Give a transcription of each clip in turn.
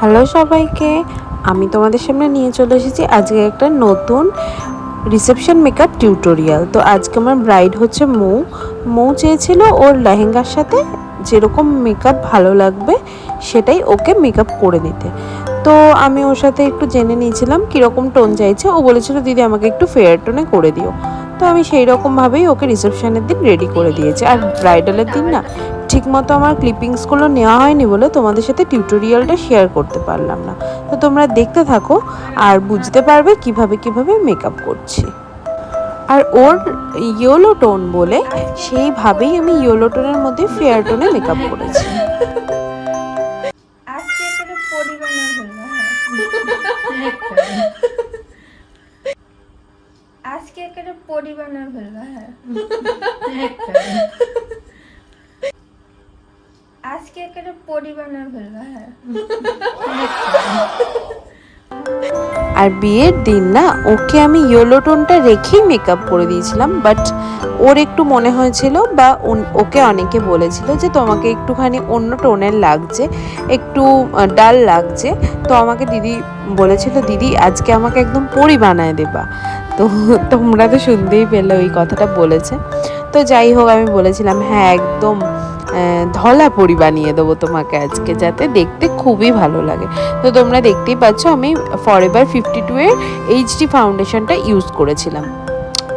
Hello সবাইকে, আমি তোমাদের সামনে নিয়ে চলে এসেছি আজকে একটা নতুন রিসেপশন মেকআপ টিউটোরিয়াল তো আজকে আমার ব্রাইড হচ্ছে মৌ। মৌ চেয়েছিল ওর লেহেঙ্গার সাথে যেরকম মেকআপ ভালো লাগবে, সেটাই ওকে মেকআপ করে দিতে। তো আমি ওর সাথে একটু জেনে নিয়েছিলাম কীরকম টোন চাইছে। ও বলেছিল, দিদি, আমাকে একটু ফেয়ার টোনে করে দিও। তো আমি সেই রকমভাবেই ওকে রিসেপশনের দিন রেডি করে দিয়েছি। আর ব্রাইডালের দিন না ঠিকমতো আমার ক্লিপিংসগুলো নেওয়া হয়নি বলে তোমাদের সাথে টিউটোরিয়ালটা শেয়ার করতে পারলাম না। তো তোমরা দেখতে থাকো আর বুঝতে পারবে কীভাবে কীভাবে মেকআপ করছি। আর ওর ইয়েলো টোন বলে সেইভাবেই আমি ইয়েলো টোনের মধ্যে ফেয়ার টোনে মেকআপ করেছি। আজকে এখানে পরিবারের হলো হ্যাঁ হ্যাঁ। আর বিয়ের দিন না, ওকে আমি ইয়েলো টোনটা রেখেই মেকআপ করে দিয়েছিলাম বাট ওর একটু মনে হয়েছিল বা ওকে অনেকে বলেছিল যে তোমাকে একটুখানি অন্য টোনের লাগছে, একটু ডাল লাগছে। তো আমাকে দিদি বলেছিল, দিদি, আজকে আমাকে একদম পরি বানায় দেবা। তো তোমরা তো শুনতেই পেলে ওই কথাটা বলেছে। তো যাই হোক, আমি বলেছিলাম হ্যাঁ একদম ধলা পরি বানিয়ে দেবো তোমাকে আজকে, যাতে দেখতে খুবই ভালো লাগে। তো তোমরা দেখতেই পাচ্ছ, আমি ফর এভার ফিফটি টু এর এইচডি ফাউন্ডেশনটা ইউজ করেছিলাম।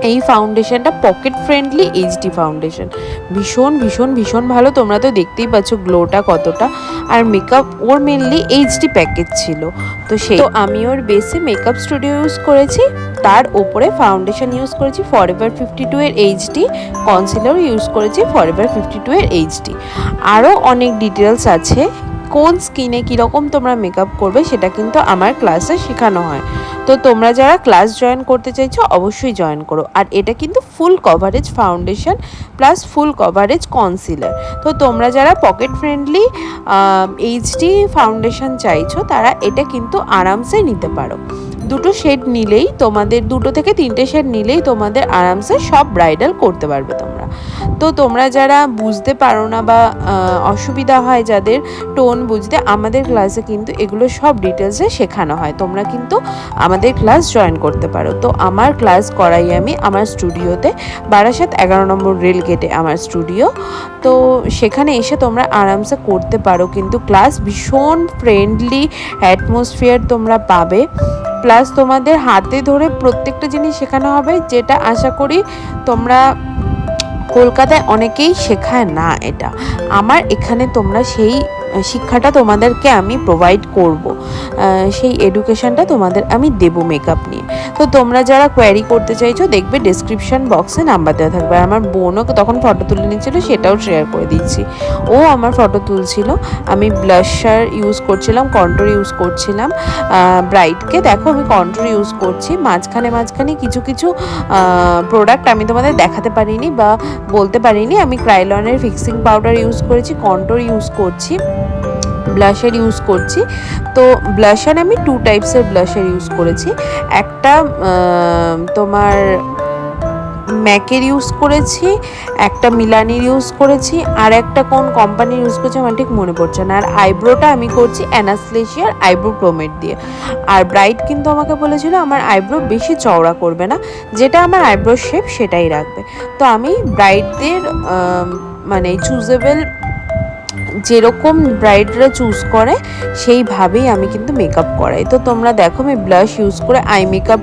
এই ফাউন্ডেশনটা পকেট ফ্রেন্ডলি এইচডি ফাউন্ডেশন ভীষণ ভীষণ ভীষণ ভালো তোমরা তো দেখতেই পাচ্ছ গ্লোটা কতটা। আর মেকআপ ওর মেনলি এইচডি প্যাকেজ ছিল। তো সেই তো আমি ওর বেসে মেকআপ স্টুডিও ইউজ করেছি। তার ওপরে ফাউন্ডেশন ইউজ করেছি ফরএভার ফিফটি টু এর এইচডি কনসিলার ইউজ করেছি ফরএভার ফিফটি টু এর এইচডি আরও অনেক ডিটেলস আছে। কোন স্কিনে কীরকম তোমরা মেকআপ করবে সেটা কিন্তু আমার ক্লাসে শেখানো হয়। তো তোমরা যারা ক্লাস জয়েন করতে চাইছো, অবশ্যই জয়েন করো। আর এটা কিন্তু full coverage foundation plus full coverage concealer তো তোমরা যারা পকেট ফ্রেন্ডলি এইচডি ফাউন্ডেশন চাইছো, তারা এটা কিন্তু আরামসে নিতে পারো। দুটো শেড নিলেই তোমাদের, দুটো থেকে তিনটে শেড নিলেই তোমাদের আরামসে সব ব্রাইডাল করতে পারবে তোমরা। তো তোমরা যারা বুঝতে পারো না বা অসুবিধা হয় যাদের টোন বুঝতে, আমাদের ক্লাসে কিন্তু এগুলো সব ডিটেলসে শেখানো হয়। তোমরা কিন্তু আমাদের ক্লাস জয়েন করতে পারো। তো আমার ক্লাস করাই আমি আমার স্টুডিওতে বারাসাত এগারো নম্বর রেল গেটে আমার স্টুডিও তো সেখানে এসে তোমরা আরামসে করতে পারো। কিন্তু ক্লাস ভীষণ ফ্রেন্ডলি অ্যাটমসফিয়ার তোমরা পাবে। প্লাস তোমাদের হাতে ধরে প্রত্যেকটা জিনিস শেখানো হবে, যেটা আশা করি তোমরা কলকাতায় অনেকেই শেখায় না এটা। আমার এখানে তোমরা সেই শিক্ষাটা তোমাদেরকে আমি প্রোভাইড করব। সেই এডুকেশনটা তোমাদের আমি দেব মেকআপ নিয়ে। তো তোমরা যারা কোয়ারি করতে চাইছো, দেখবে ডেসক্রিপশন বক্সে নাম্বার দেওয়া থাকবে। আর আমার বোনও তখন ফটো তুলে নিচ্ছিল, সেটাও শেয়ার করে দিচ্ছি। ও আমার ফটো তুলছিল, আমি ব্লাশার ইউজ করছিলাম কন্ট্রোল ইউজ করছিলাম। ব্রাইটকে দেখো, আমি কন্ট্রোল ইউজ করছি। মাঝখানে মাঝখানে কিছু কিছু প্রোডাক্ট আমি তোমাদের দেখাতে পারিনি বা বলতে পারিনি। আমি ক্রাইলনের ফিক্সিং পাউডার ইউজ করেছি কন্ট্রোল ইউজ করছি। ব্লাশার ইউজ করছি। তো ব্লাশার আমি টু টাইপসের ব্লাশার ইউজ করেছি। একটা তোমার ম্যাকের ইউজ করেছি, একটা মিলানির ইউজ করেছি, আর একটা কোন কোম্পানির ইউজ করেছি আমার ঠিক মনে পড়ছে না। আর আইব্রোটা আমি করছি অ্যানাসলেশিয়ার আইব্রো প্রোমেট দিয়ে। আর ব্রাইট কিন্তু আমাকে বলেছিল আমার আইব্রো বেশি চওড়া করবে না, যেটা আমার আইব্রো শেপ সেটাই রাখবে। তো আমি ব্রাইটদের মানে চুজেবল যেরকম ব্রাইডরা চুজ করে, সেইভাবেই আমি কিন্তু মেকআপ করাই। তো তোমরা দেখো, আমি ব্লাশ ইউজ করে আই মেকআপ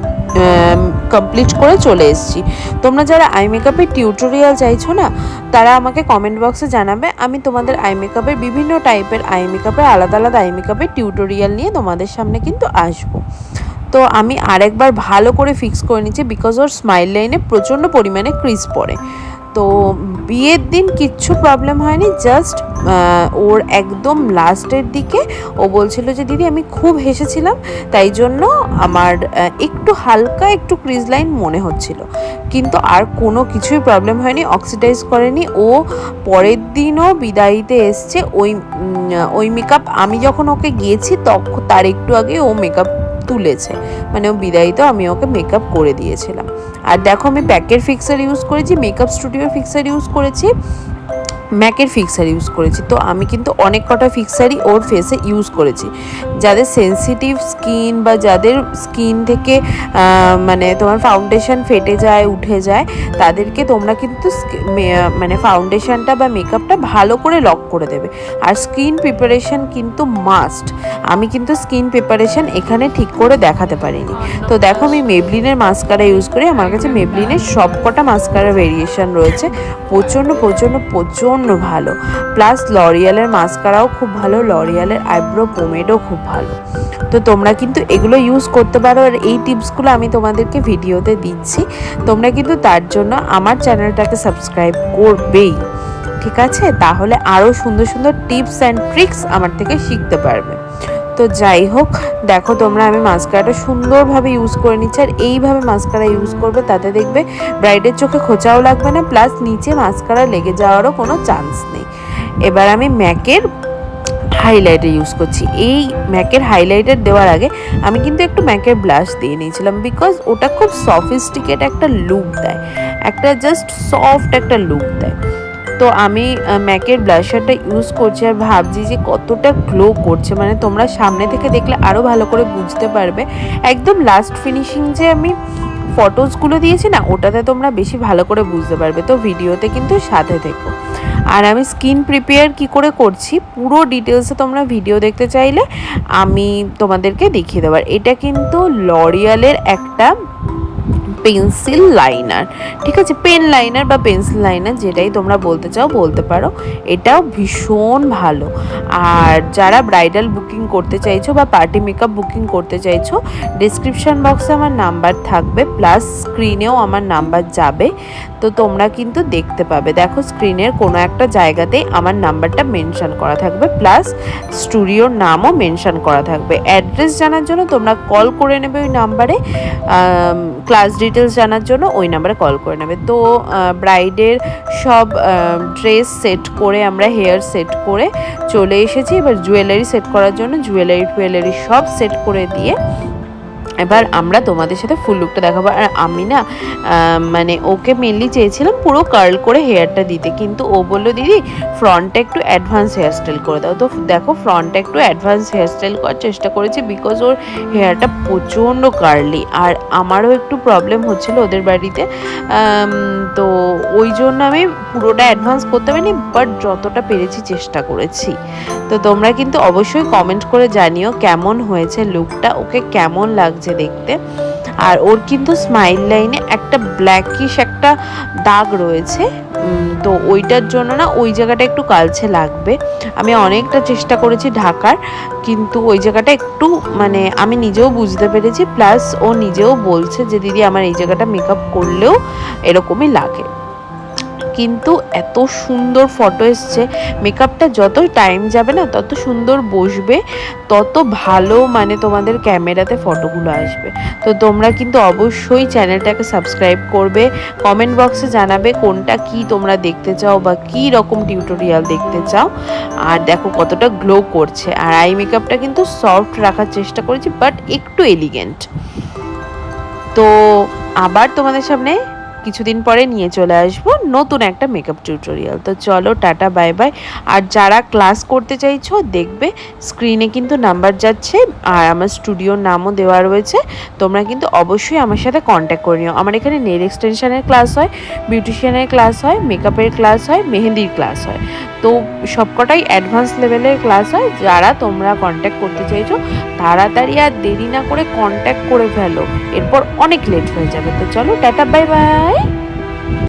কমপ্লিট করে চলে এসেছি। তোমরা যারা আই মেকআপের টিউটোরিয়াল চাইছো না, তারা আমাকে কমেন্ট বক্সে জানাবে। আমি তোমাদের আই মেকআপের বিভিন্ন টাইপের আই মেকআপের আলাদা আলাদা আই মেকআপের টিউটোরিয়াল নিয়ে তোমাদের সামনে কিন্তু আসব। তো আমি আরেকবার ভালো করে ফিক্স করে নিচ্ছি বিকজ ওর স্মাইল লাইনে প্রচণ্ড পরিমাণে ক্রিজ পড়ে। তো বিয়ের দিন কিচ্ছু প্রবলেম হয়নি জাস্ট ওর একদম লাস্টের দিকে ও বলছিল যে, দিদি, আমি খুব হেসেছিলাম, তাই জন্য আমার একটু হালকা একটু ক্রিজ লাইন মনে হচ্ছিল। কিন্তু আর কোনো কিছুই প্রবলেম হয়নি অক্সিডাইজ করেনি। ও পরের দিনও বিদায়ীতে এসছে, ওই ওই মেকআপ আমি যখন ওকে গিয়েছি তখন তার একটু আগে ও মেকআপ তুলেছে। মানে ও বিদায়িত আমি ওকে মেকআপ করে দিয়েছিলাম। আর দেখো আমি প্যাকের ফিক্সার ইউজ করেছি মেকআপ স্টুডিওর ফিক্সার ইউজ করেছি। ম্যাকের ফিক্সার ইউজ করেছি। তো আমি কিন্তু অনেক কটা ফিক্সারই ওর ফেসে ইউজ করেছি। যাদের সেনসিটিভ স্কিন বা যাদের স্কিন থেকে মানে তোমার ফাউন্ডেশন ফেটে যায়, উঠে যায়, তাদেরকে তোমরা কিন্তু মানে ফাউন্ডেশনটা বা মেকআপটা ভালো করে লক করে দেবে। আর স্কিন প্রিপারেশন কিন্তু মাস্ট আমি কিন্তু স্কিন প্রিপারেশন এখানে ঠিক করে দেখাতে পারিনি। তো দেখো আমি মেবলিনের মাস্কারা ইউজ করি। আমার কাছে মেবলিনের সব কটা মাস্কারা ভেরিয়েশন রয়েছে। প্রচণ্ড প্রচণ্ড প্রচণ্ড ভালো। প্লাস লরিয়ালের মাস্কারাও খুব ভালো লরিয়ালের আইব্রো পোমেডও খুব ভালো। তো তোমরা কিন্তু এগুলো ইউজ করতে পারো আর এই টিপসগুলো আমি তোমাদেরকে ভিডিওতে দিচ্ছি। তোমরা কিন্তু তার জন্য আমার চ্যানেলটাকে সাবস্ক্রাইব করবেই। ঠিক আছে? তাহলে আরও সুন্দর সুন্দর টিপস অ্যান্ড ট্রিক্স আমার থেকে শিখতে পারবে। তো যাই হোক, দেখো তোমরা আমি মাস্কারাটা সুন্দরভাবে ইউজ করে নিচ্ছি আর এইভাবে মাস্কারা ইউজ করবে, তাতে দেখবে ব্রাইডের চোখে খোঁচাও লাগবে না প্লাস নিচে মাস্কারা লেগে যাওয়ারও কোনো চান্স নেই। এবার আমি ম্যাকের হাইলাইটার ইউজ করছি। এই ম্যাকের হাইলাইটার দেওয়ার আগে আমি কিন্তু একটু ম্যাকের ব্লাশ দিয়ে নিয়েছিলাম বিকজ ওটা খুব সফিস্টিকেট একটা লুক দেয়। একটা জাস্ট সফট একটা লুক দেয়। তো আমি ম্যাকের ব্লাশারটা ইউজ করছি আর ভাবছি যে কতটা গ্লো করছে। মানে তোমরা সামনে থেকে দেখলে আরও ভালো করে বুঝতে পারবে। একদম লাস্ট ফিনিশিং যে আমি ফটোসগুলো দিয়েছি না, ওটাতে তোমরা বেশি ভালো করে বুঝতে পারবে। তো ভিডিওতে কিন্তু সাথে থেকো। আর আমি স্কিন প্রিপেয়ার কি করে করছি, পুরো ডিটেলসে তোমরা ভিডিও দেখতে চাইলে আমি তোমাদেরকে দেখিয়ে দেবার এটা কিন্তু লরিয়ালের একটা পেন্সিল লাইনার, ঠিক আছে? পেন লাইনার বা পেন্সিল লাইনার যেটাই তোমরা বলতে চাও, বলতে পারো। এটাও ভীষণ ভালো। আর যারা ব্রাইডাল বুকিং করতে চাইছো বা পার্টি মেকআপ বুকিং করতে চাইছো ডিসক্রিপশন বক্সে আমার নাম্বার থাকবে প্লাস স্ক্রিনেও আমার নাম্বার যাবে। তো তোমরা কিন্তু দেখতে পাবে। দেখো স্ক্রিনের কোনো একটা জায়গাতেই আমার নাম্বারটা মেনশান করা থাকবে প্লাস স্টুডিওর নামও মেনশন করা থাকবে। অ্যাড্রেস জানার জন্য তোমরা কল করে নেবে ওই নাম্বারে। ক্লাস ডিটেলস জানার জন্য ওই নাম্বারে কল করে নেবে। তো ব্রাইডের সব ড্রেস সেট করে আমরা হেয়ার সেট করে চলে এসেছি। এবার জুয়েলারি সেট করার জন্য জুয়েলারি টুয়েলারি সব সেট করে দিয়ে এবার আমরা তোমাদের সাথে ফুল লুকটা দেখাবো। আর আমি না মানে ওকে মেনলি চেয়েছিলাম পুরো কার্ল করে হেয়ারটা দিতে। কিন্তু ও বলল, দিদি ফ্রন্টটা একটু অ্যাডভান্স হেয়ারস্টাইল করে দাও। তো দেখো ফ্রন্টটা একটু অ্যাডভান্স হেয়ারস্টাইল করার চেষ্টা করেছি বিকজ ওর হেয়ারটা প্রচণ্ড কার্লি আর আমারও একটু প্রবলেম হচ্ছিল ওদের বাড়িতে। তো ওই জন্য আমি পুরোটা অ্যাডভান্স করতে পারিনি বাট যতটা পেরেছি চেষ্টা করেছি। তো তোমরা কিন্তু অবশ্যই কমেন্ট করে জানিও কেমন হয়েছে লুকটা ওকে কেমন লাগছে দেখতে। আর ওর কিন্তু স্মাইল লাইনে একটা ব্ল্যাকিশ একটা দাগ রয়েছে। তো ওইটার জন্য না ওই জায়গাটা একটু কালচে লাগবে। আমি অনেকটা চেষ্টা করেছি ঢাকার, কিন্তু ওই জায়গাটা একটু মানে আমি নিজেও বুঝতে পেরেছি প্লাস ও নিজেও বলছে যে, দিদি, আমার এই জায়গাটা মেকআপ করলেও এরকমই লাগে। কিন্তু এত সুন্দর ফটো এসছে। মেকআপটা যত টাইম যাবে না, তত সুন্দর বসবে, তত ভালো মানে তোমাদের ক্যামেরাতে ফটোগুলো আসবে। তো তোমরা কিন্তু অবশ্যই চ্যানেলটাকে সাবস্ক্রাইব করবে কমেন্ট বক্সে জানাবে কোনটা কি তোমরা দেখতে চাও বা কি রকম টিউটোরিয়াল দেখতে চাও। আর দেখো কতটা গ্লো করছে। আর আই মেকআপটা কিন্তু সফট রাখার চেষ্টা করেছি বাট একটু এলিগেন্ট তো আবার তোমাদের সামনে কিছুদিন পরে নিয়ে চলে আসব নতুন একটা মেকআপ টিউটোরিয়াল তো চলো, টাটা বাই বাই আর যারা ক্লাস করতে চাইছো, দেখবে স্ক্রিনে কিন্তু নাম্বার যাচ্ছে আর আমার স্টুডিওর নামও দেওয়া রয়েছে। তোমরা কিন্তু অবশ্যই আমার সাথে কন্ট্যাক্ট করে নিও। আমার এখানে নেল এক্সটেনশনের ক্লাস হয় বিউটিশিয়ানের ক্লাস হয় মেকআপের ক্লাস হয়, মেহেন্দির ক্লাস হয়। তো সবকটাই অ্যাডভান্স লেভেলের ক্লাস হয়। যারা তোমরা কন্ট্যাক্ট করতে চাইছো, তাড়াতাড়ি আর দেরি না করে কন্ট্যাক্ট করে ফেলো। এরপর অনেক লেট হয়ে যাবে। তো চলো, টাটা বাই বাই আরে